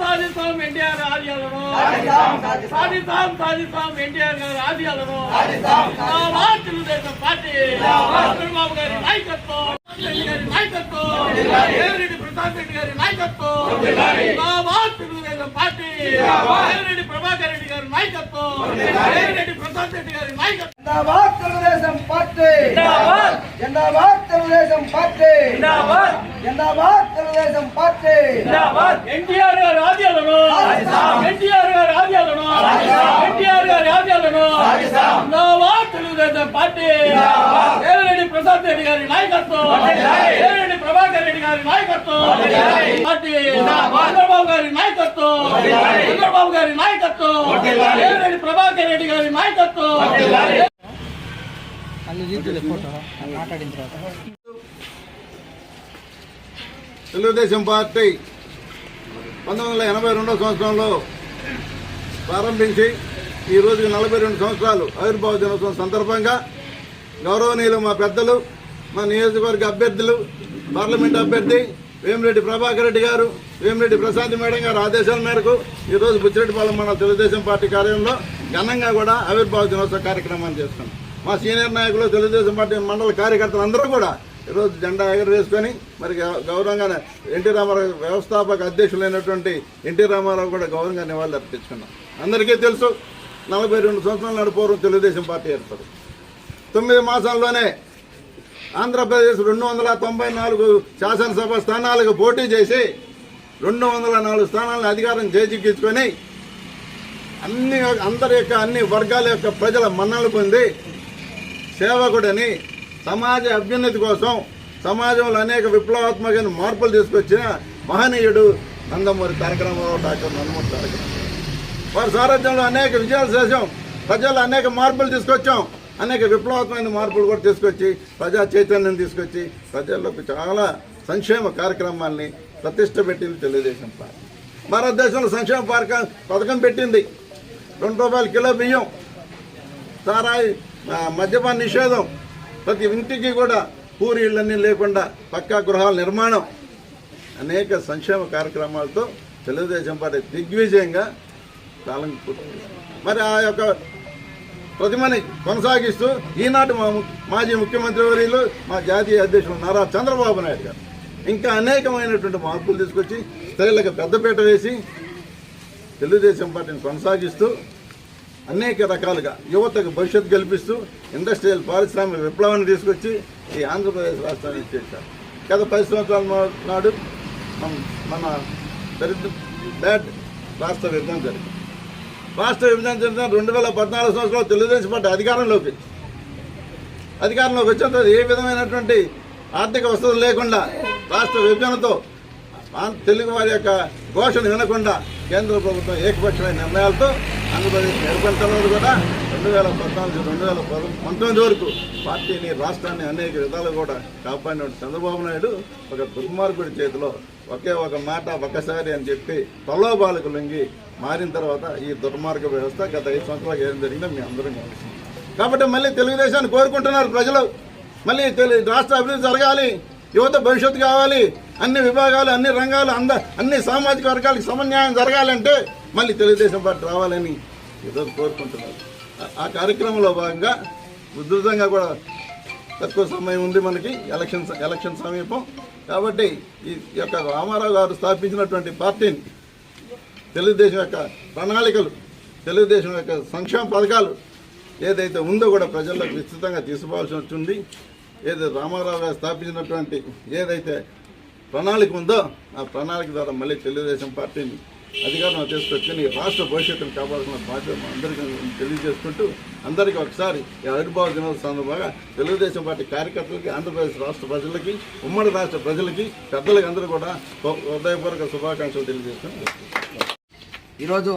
సాధిస్తాం ఎన్టీఆర్ ఆశయాలను సాధిస్తాం సాధిస్తాం ఎన్టీఆర్ గారి ఆశయాలను జిందాబాద్ తెలుగుదేశం పార్టీ చంద్రబాబు గారి నాయకత్వం రెడ్డి గారి నాయకత్వం దేవిరెడ్డి ప్రసాద్ రెడ్డి గారి నాయకత్వం జిందాబాద్ తెలుగుదేశం పార్టీ దేవిరెడ్డి ప్రభాకర్ రెడ్డి గారి నాయకత్వం దేవిరెడ్డి ప్రసాద్ రెడ్డి గారి నాయకత్వం జిందాబాద్ తెలుగుదేశం పార్టీ జిందాబాద్ తెలుగుదేశం పార్టీ జిందాబాద్ తెలుగుదేశం పార్టీ. ఎన్టీఆర్ గారి ఆద్యాలను ఎన్టీఆర్ గారి ఆద్యాలను ఎన్టీఆర్ గారి ఆద్యాలను తెలుగుదేశం పార్టీ. దేవిరెడ్డి ప్రసాద్ రెడ్డి గారి నాయకత్వం. దేవిరెడ్డి ప్రభాకర్ రెడ్డి గారి నాయకత్వం. పార్టీ చంద్రబాబు గారి నాయకత్వం. చంద్రబాబు గారి నాయకత్వం. దేవిరెడ్డి ప్రభాకర్ రెడ్డి గారి నాయకత్వం. తెలుగుదేశం పార్టీ పంతొమ్మిది వందల ఎనభై రెండో సంవత్సరంలో ప్రారంభించి ఈ రోజుకి నలభై రెండు సంవత్సరాలు ఆవిర్భావ దినోత్సవం సందర్భంగా గౌరవనీయులు మా పెద్దలు మా నియోజకవర్గ అభ్యర్థులు పార్లమెంట్ అభ్యర్థి వేమిరెడ్డి ప్రభాకర్ రెడ్డి గారు వేమిరెడ్డి ప్రశాంత్ మేడం గారు ఆదేశాల మేరకు ఈరోజు బుచ్చిరెడ్డిపాలెం మండల తెలుగుదేశం పార్టీ కార్యాలయంలో ఘనంగా కూడా ఆవిర్భావ దినోత్సవ కార్యక్రమాన్ని చేస్తున్నాం. మా సీనియర్ నాయకులు తెలుగుదేశం పార్టీ మండల కార్యకర్తలు అందరూ కూడా ఈరోజు జెండా ఎగరవేసుకొని మరి గౌరవంగా ఎన్టీ రామారావు వ్యవస్థాపక అధ్యక్షులైనటువంటి ఎన్టీ రామారావు కూడా గౌరవంగా నివాళులు అర్పించుకున్నాం. అందరికీ తెలుసు నలభై రెండు సంవత్సరాల నాడు పూర్వం తెలుగుదేశం పార్టీ ఏర్పడు తొమ్మిది మాసాల్లోనే ఆంధ్రప్రదేశ్ రెండు వందల తొంభై నాలుగు శాసనసభ స్థానాలకు పోటీ చేసి రెండు వందల నాలుగు స్థానాలను అధికారం చేజిక్కించుకొని అన్ని అందరి యొక్క అన్ని వర్గాల యొక్క ప్రజల మన్నలు పొంది సేవకుడని సమాజ అభ్యున్నతి కోసం సమాజంలో అనేక విప్లవాత్మకమైన మార్పులు తీసుకొచ్చిన మహనీయుడు నందమూరి తారక రామారావు డాక్టర్ నందమూరి తారక వారి సారథ్యంలో అనేక విజయాలు చేశాం. ప్రజలు అనేక మార్పులు తీసుకొచ్చాం. అనేక విప్లవాత్మకమైన మార్పులు కూడా తీసుకొచ్చి ప్రజా చైతన్యం తీసుకొచ్చి ప్రజల్లోకి చాలా సంక్షేమ కార్యక్రమాల్ని ప్రతిష్ట పెట్టింది తెలుగుదేశం పార్టీ. భారతదేశంలో సంక్షేమ పార్క పథకం పెట్టింది. రెండు రూపాయల కిలో బియ్యం సారాయి మద్యపాన నిషేధం ప్రతి ఇంటికి కూడా పూరి ఇళ్ళన్నీ లేకుండా పక్కా గృహాల నిర్మాణం. అనేక సంక్షేమ కార్యక్రమాలతో తెలుగుదేశం పార్టీ దిగ్విజయంగా కాలం మరి ఆ యొక్క ప్రతిమని కొనసాగిస్తూ ఈనాటి మా మాజీ ముఖ్యమంత్రి వర్యులు మా జాతీయ అధ్యక్షులు నారా చంద్రబాబు నాయుడు గారు. ఇంకా అనేకమైనటువంటి మార్పులు తీసుకొచ్చి స్త్రీలకు పెద్దపీట వేసి తెలుగుదేశం పార్టీని కొనసాగిస్తూ అనేక రకాలుగా యువతకు భవిష్యత్తు కల్పిస్తూ ఇండస్ట్రియల్ పారిశ్రామిక విప్లవాన్ని తీసుకొచ్చి ఈ ఆంధ్రప్రదేశ్ రాష్ట్రాన్ని చేశారు. గత పది సంవత్సరాల నాడు మన- దరిద్ర బ్యాడ్ రాష్ట్ర విభజన జరిగింది. రాష్ట్ర విభజన జరిగిన రెండు వేల పద్నాలుగు సంవత్సరాలు తెలుగుదేశం పార్టీ అధికారంలోకి అధికారంలోకి వచ్చిన తర్వాత ఏ విధమైనటువంటి ఆర్థిక వసతులు లేకుండా రాష్ట్ర విభజనతో తెలుగు వారి యొక్క ఘోషను వినకుండా కేంద్ర ప్రభుత్వం ఏకపక్షమైన నిర్ణయాలతో ఆంధ్రప్రదేశ్ ఏర్పడిన కూడా రెండు వేల పద్నాలుగు రెండు వేల పంతొమ్మిది వరకు పార్టీని రాష్ట్రాన్ని అనేక విధాలు కూడా కాపాడిన చంద్రబాబు నాయుడు ఒక దుర్మార్గుడి చేతిలో ఒకే ఒక మాట ఒకసారి అని చెప్పి తలోబాలకు లొంగి మారిన తర్వాత ఈ దుర్మార్గ వ్యవస్థ గత ఐదు సంవత్సరాలు ఏం జరిగిందో మీ అందరం కాబట్టి మళ్ళీ తెలుగుదేశాన్ని కోరుకుంటున్నారు ప్రజలు. మళ్ళీ తెలు- రాష్ట్ర అభివృద్ధి జరగాలి యువత భవిష్యత్తు కావాలి అన్ని విభాగాలు అన్ని రంగాలు అంద అన్ని సామాజిక వర్గాలకు సమన్యాయం జరగాలంటే మళ్ళీ తెలుగుదేశం పార్టీ రావాలని ఈరోజు కోరుకుంటున్నారు. ఆ- కార్యక్రమంలో భాగంగా ఉధృతంగా కూడా తక్కువ సమయం ఉంది మనకి ఎలక్షన్ ఎలక్షన్ సమీపం. కాబట్టి ఈ యొక్క రామారావు గారు స్థాపించినటువంటి పార్టీని తెలుగుదేశం యొక్క ప్రణాళికలు తెలుగుదేశం యొక్క సంక్షేమ పథకాలు ఏదైతే ఉందో కూడా ప్రజలకు విస్తృతంగా తీసుకోవాల్సి వచ్చింది. ఏదైతే రామారావు గారు స్థాపించినటువంటి ఏదైతే ప్రణాళిక ఉందో ఆ ప్రణాళిక ద్వారా మళ్ళీ తెలుగుదేశం పార్టీని అధికారం తీసుకొచ్చి రాష్ట్ర భవిష్యత్తును కాపాడుకున్న బాధ్యత అందరికీ తెలియజేసుకుంటూ అందరికీ ఒకసారి ఈ ఆవిర్భావ దినోత్సవం సందర్భంగా తెలుగుదేశం పార్టీ కార్యకర్తలకి ఆంధ్రప్రదేశ్ రాష్ట్ర ప్రజలకి ఉమ్మడి రాష్ట్ర ప్రజలకి పెద్దలకి అందరూ కూడా హృదయపూర్వక శుభాకాంక్షలు తెలియజేస్తున్నాను ఈరోజు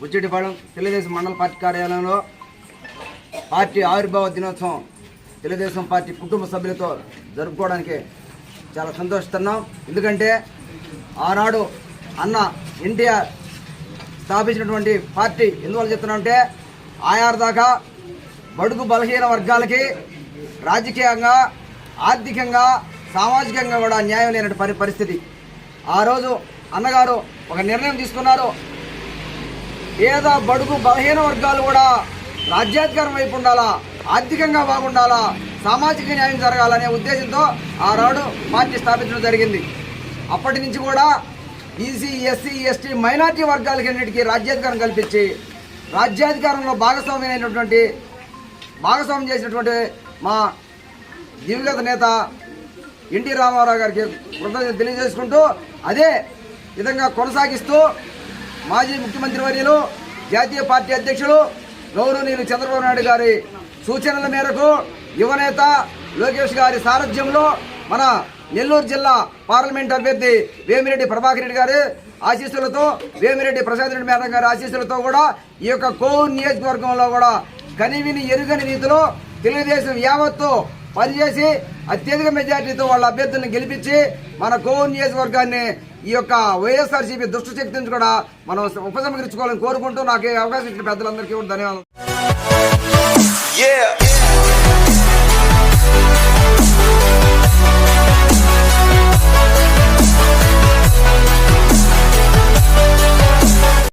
బుచ్చిటిపాళెం తెలుగుదేశం మండల పార్టీ కార్యాలయంలో పార్టీ ఆవిర్భావ దినోత్సవం తెలుగుదేశం పార్టీ కుటుంబ సభ్యులతో జరుపుకోవడానికి చాలా సంతోషిస్తున్నాం. ఎందుకంటే ఆనాడు అన్న ఎన్టీఆర్ స్థాపించినటువంటి పార్టీ ఎందువల్ల చెప్తున్నామంటే ఆయార్ దాకా బడుగు బలహీన వర్గాలకి రాజకీయంగా ఆర్థికంగా సామాజికంగా కూడా న్యాయం లేనటువంటి పరి పరిస్థితి. ఆ రోజు అన్నగారు ఒక నిర్ణయం తీసుకున్నారు. పేద బడుగు బలహీన వర్గాలు కూడా రాజ్యాధికారం వైపు ఉండాలా ఆర్థికంగా బాగుండాలా సామాజిక న్యాయం జరగాలనే ఉద్దేశంతో ఆ నాడు పార్టీ స్థాపించడం జరిగింది. అప్పటి నుంచి కూడా బీసీ ఎస్సీ ఎస్టీ మైనార్టీ వర్గాలకన్నిటికీ రాజ్యాధికారం కల్పించి రాజ్యాధికారంలో భాగస్వామ్యమైనటువంటి భాగస్వామ్యం చేసినటువంటి మా దివంగత నేత ఎన్టీ రామారావు గారికి కృతజ్ఞత తెలియజేసుకుంటూ అదే విధంగా కొనసాగిస్తూ మాజీ ముఖ్యమంత్రి వర్యులు జాతీయ పార్టీ అధ్యక్షులు గౌరవనీయులు చంద్రబాబు నాయుడు గారి సూచనల మేరకు యువనేత లోకేష్ గారి సారథ్యంలో మన నెల్లూరు జిల్లా పార్లమెంట్ అభ్యర్థి వేమిరెడ్డి ప్రభాకర్ రెడ్డి గారి ఆశీస్సులతో వేమిరెడ్డి ప్రసాద్ రెడ్డి మేడం గారి ఆశీస్సులతో కూడా ఈ యొక్క కోవూరు నియోజకవర్గంలో కూడా కనివిని ఎరుగని రీతిలో తెలుగుదేశం యావత్తు పనిచేసి అత్యధిక మెజార్టీతో వాళ్ళ అభ్యర్థులను గెలిపించి మన కోవూరు నియోజకవర్గాన్ని ఈ యొక్క వైఎస్ఆర్సీపీ దుష్ట శక్తి నుంచి కూడా మనం ఉపసంహరించుకోవాలని కోరుకుంటూ నాకు అవకాశం ఇచ్చిన పెద్దలందరికీ కూడా ధన్యవాదాలు.